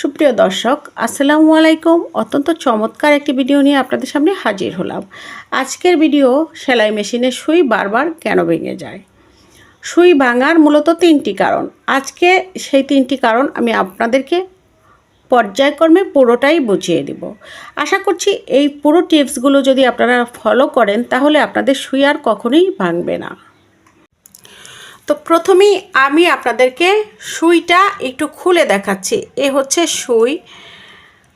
সুপ্রিয় দর্শক, আসসালামু আলাইকুম। অত্যন্ত চমৎকার একটি ভিডিও নিয়ে আপনাদের সামনে হাজির হলাম। আজকের ভিডিও সেলাই মেশিনে সুই বারবার কেন ভেঙে যায়? সুই ভাঙার মূলত তিনটি কারণ। আজকে সেই তিনটি কারণ আমি আপনাদেরকে পর্যায়ক্রমে পুরোটাই বুঝিয়ে দিব। আশা করছি এই পুরো টিপসগুলো যদি আপনারা ফলো করেন, তাহলে আপনাদের সুই আর কখনোই ভাঙবে না। তো প্রথমেই আমি আপনাদেরকে সুইটা একটু খুলে দেখাচ্ছি। এ হচ্ছে সুই।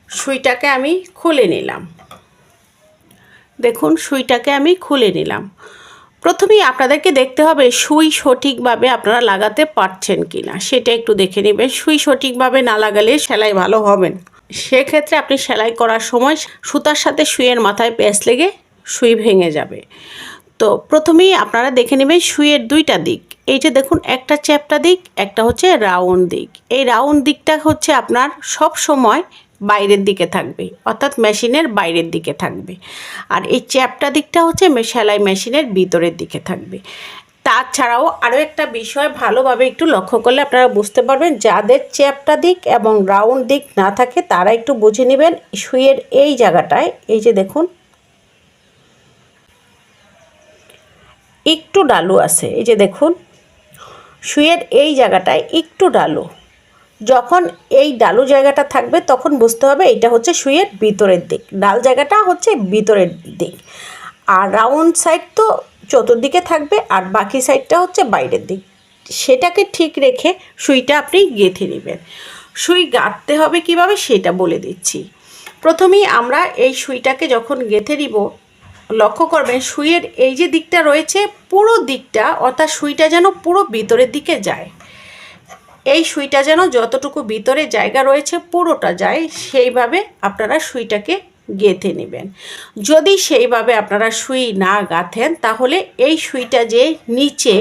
সুইটাকে আমি খুলে নিলাম। দেখুন, সুইটাকে আমি খুলে নিলাম। প্রথমেই আপনাদেরকে দেখতে হবে সুই সঠিকভাবে আপনারা লাগাতে পারছেন কি না সেটা একটু দেখে নেবেন। সুই সঠিকভাবে না লাগালে সেলাই ভালো হবে না। সেক্ষেত্রে আপনি সেলাই করার সময় সুতার সাথে সুইয়ের মাথায় প্যাঁচ লেগে সুই ভেঙে যাবে। তো প্রথমেই আপনারা দেখে নেবেন সুইয়ের দুইটা দিক। এই যে দেখুন, একটা চ্যাপটা দিক, একটা হচ্ছে রাউন্ড দিক। এই রাউন্ড দিকটা হচ্ছে আপনার সব সময় বাইরের দিকে থাকবে, অর্থাৎ মেশিনের বাইরের দিকে থাকবে। আর এই চ্যাপটা দিকটা হচ্ছে সেলাই মেশিনের ভিতরের দিকে থাকবে। তাছাড়াও আরও একটা বিষয় ভালোভাবে একটু লক্ষ্য করলে আপনারা বুঝতে পারবেন, যাদের চ্যাপটা দিক এবং রাউন্ড দিক না থাকে, তারা একটু বুঝে নেবেন সুইয়ের এই জায়গাটায়। এই যে দেখুন একটু ডালু আছে। এই যে দেখুন শুয়ের এই জায়গাটায় একটু ডালু। যখন এই ডালু জায়গাটা থাকবে, তখন বুঝতে হবে এটা হচ্ছে শুয়ের ভিতরের দিক। ডাল জায়গাটা হচ্ছে ভিতরের দিক। আর রাউন্ড সাইড তো চতুর্দিকে থাকবে, আর বাকি সাইডটা হচ্ছে বাইরের দিক। সেটাকে ঠিক রেখে সুইটা আপনি গেঁথে নেবেন। সুই গাঁথতে হবে কীভাবে সেটা বলে দিচ্ছি। প্রথমেই আমরা এই সুইটাকে যখন গেঁথে নিব লক্ষ্য করবেন, সুইয়ের এই যে দিকটা রয়েছে, পুরো দিকটা, অর্থাৎ সুইটা যেন পুরো ভিতরের দিকে যায়। এই সুইটা যেন যতটুকু ভিতরে জায়গা রয়েছে, পুরোটা যায়, সেইভাবে আপনারা সুইটাকে গেঁথে নেবেন। যদি সেইভাবে আপনারা সুই না গাঁথেন, তাহলে এই সুইটা যে নিচে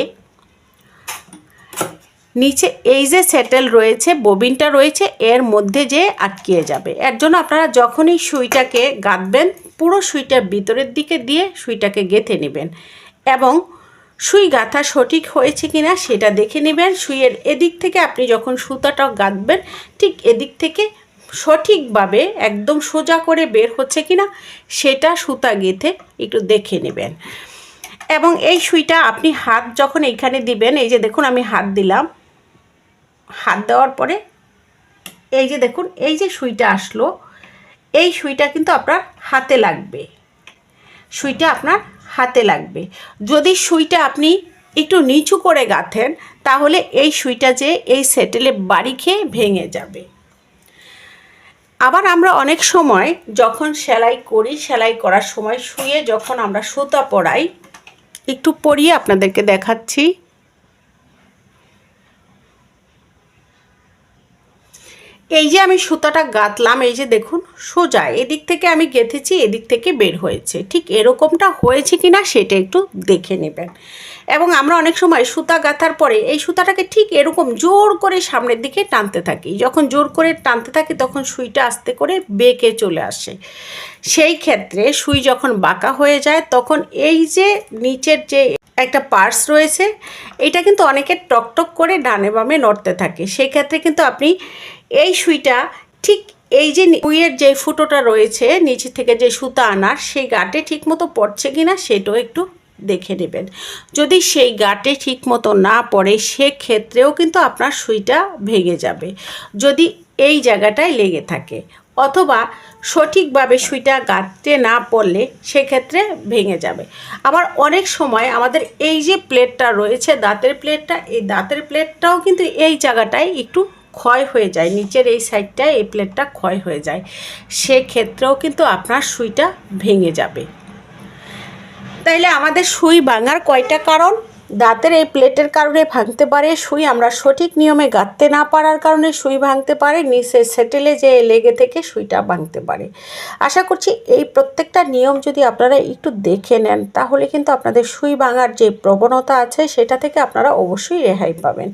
নিচে এই যে সেটেল রয়েছে, ববিনটা রয়েছে, এর মধ্যে যে আটকিয়ে যাবে। এর জন্য আপনারা যখনই সুইটাকে গাঁথবেন পুরো সুইটার ভিতরের দিকে দিয়ে সুইটাকে গেঁথে নেবেন এবং সুই গাঁথা সঠিক হয়েছে কিনা সেটা দেখে নেবেন। সুইয়ের এদিক থেকে আপনি যখন সুতাটা গাঁথবেন, ঠিক এদিক থেকে সঠিকভাবে একদম সোজা করে বের হচ্ছে কিনা সেটা সুতা গেঁথে একটু দেখে নেবেন। এবং এই সুইটা আপনি হাত যখন এইখানে দিবেন, এই যে দেখুন আমি হাত দিলাম। হাত দেওয়ার পরে এই যে দেখুন, এই যে সুইটা আসলো এই সুইটা কিন্তু আপনার হাতে লাগবে। সুইটা আপনার হাতে লাগবে। যদি সুইটা আপনি একটু নিচু করে গাঁথেন, তাহলে এই সুইটা যে এই সেটেলে বাড়ি খেয়ে ভেঙে যাবে। আবার আমরা অনেক সময় যখন সেলাই করি, সেলাই করার সময় শুয়ে যখন আমরা সুতা পরাই, একটু পরিয়ে আপনাদেরকে দেখাচ্ছি। এই যে আমি সুতাটা গাঁথলাম এই যে দেখুন, সোজা, এদিক থেকে আমি গেঁথেছি, এদিক থেকে বের হয়েছে। ঠিক এরকমটা হয়েছে কি না সেটা একটু দেখে নেবেন। এবং আমরা অনেক সময় সুতা গাঁথার পরে এই সুতাটাকে ঠিক এরকম জোর করে সামনের দিকে টানতে থাকি। যখন জোর করে টানতে থাকি, তখন সুইটা আস্তে করে বেঁকে চলে আসে। সেই ক্ষেত্রে সুই যখন বাঁকা হয়ে যায়, তখন এই যে নিচের যে একটা পার্স রয়েছে, এটা কিন্তু অনেকের টকটক করে ডানে বামে নড়তে থাকে। সেই ক্ষেত্রে কিন্তু আপনি এই সুইটা ঠিক এই যে উইয়ের যে ফুটোটা রয়েছে, নিচে থেকে যে সুতা আনার, সেই গাঁটে ঠিক মতো পড়ছে কি না সেটাও একটু দেখে নেবেন। যদি সেই গাঁটে ঠিক মতো না পড়ে, সেক্ষেত্রেও কিন্তু আপনার সুইটা ভেঙে যাবে। যদি এই জায়গাটায় লেগে থাকে। অথবা সঠিকভাবে সুইটা গাঁটতে না পড়লে সেক্ষেত্রে ভেঙে যাবে। আবার অনেক সময় আমাদের এই যে প্লেটটা রয়েছে, দাঁতের প্লেটটা, এই দাঁতের প্লেটটাও কিন্তু এই জায়গাটায় একটু ক্ষয় হয়ে যায়। নিচের এই সাইডটায় এই প্লেটটা ক্ষয় হয়ে যায়। সেক্ষেত্রেও কিন্তু আপনার সুইটা ভেঙে যাবে। তাইলে আমাদের সুই ভাঙার কয়টা কারণ? দাঁতের এই প্লেটের কারণে ভাঙতে পারে, সুই আমরা সঠিক নিয়মে গাঁথতে না পারার কারণে সুই ভাঙতে পারে, নিচে সেটেলে যে লেগে থেকে সুইটা ভাঙতে পারে। আশা করছি এই প্রত্যেকটা নিয়ম যদি আপনারা একটু দেখে নেন, তাহলে কিন্তু আপনাদের সুই ভাঙার যে প্রবণতা আছে, সেটা থেকে আপনারা অবশ্যই রেহাই পাবেন।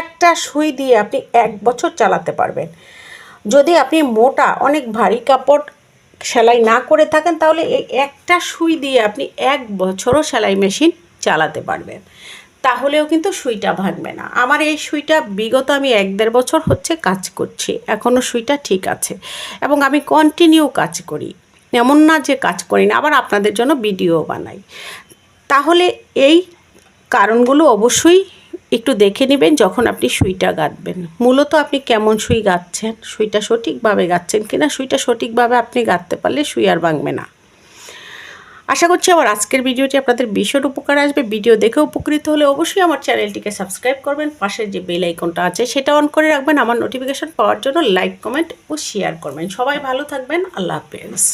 একটা সুই দিয়ে আপনি এক বছর চালাতে পারবেন। যদি আপনি মোটা, অনেক ভারী কাপড় সেলাই না করে থাকেন, তাহলে এই একটা সুই দিয়ে আপনি এক বছরও সেলাই মেশিন চালাতে পারবেন তাহলেও কিন্তু সুইটা ভাঙবে না। আমার এই সুইটা বিগত আমি এক দেড় বছর হচ্ছে কাজ করছি। এখনও সুইটা ঠিক আছে। এবং আমি কন্টিনিউ কাজ করি। এমন না যে কাজ করি না, আবার আপনাদের জন্য ভিডিও বানাই। তাহলে এই কারণগুলো অবশ্যই একটু দেখে নেবেন যখন আপনি সুইটা গাঁথবেন। মূলত আপনি কেমন সুই গাঁথছেন? সুইটা সঠিকভাবে গাঁথছেন কিনা? সুইটা সঠিকভাবে আপনি গাঁথতে পারলে সুই আর ভাঙবে না। আশা করছি আমার আজকের ভিডিওটি আপনাদের ভীষণ উপকার আসবে। ভিডিও দেখে উপকৃত হলে অবশ্যই আমার চ্যানেলটিকে সাবস্ক্রাইব করবেন। পাশের যে বেল আইকনটা আছে, সেটা অন করে রাখবেন। আমার নোটিফিকেশন পাওয়ার জন্য লাইক কমেন্ট ও শেয়ার করবেন। সবাই ভালো থাকবেন। আল্লাহ হাফেজ।